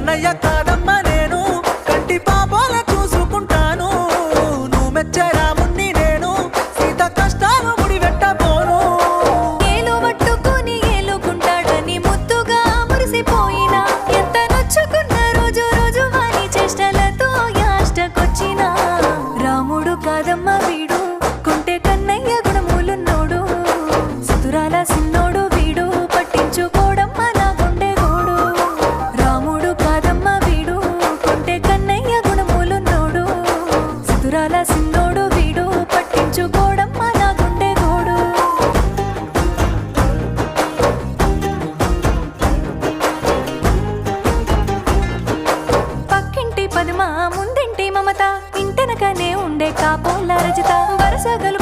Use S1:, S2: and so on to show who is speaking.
S1: కన్నయ్య కాదమ్మా నేను. కంటి పాపాల చూసుకుంటాను. నువ్వు మెచ్చే రాముణ్ణి నేను. సీత కష్టాలు ముడివెట్టబోను
S2: ఏలు పట్టుకొని ఏలుకుంటాడని ముద్దుగా మురిసిపోయిన. ఎంత నొచ్చుకున్న రోజు రోజు వారి చేష్టలతో యాష్టకొచ్చిన రాముడు కాదమ్మ వీడు. కుంటే కన్నయ్య గుణములున్నోడు. సుతురాల సిన్న మధురాల సిన్నోడు వీడు పట్టించుకోవడం నా గుండె గోడు పక్కింటి పద్మ ముందింటి మమత ఇంటెనకనే ఉండే కాపోల రజిత వరసగలు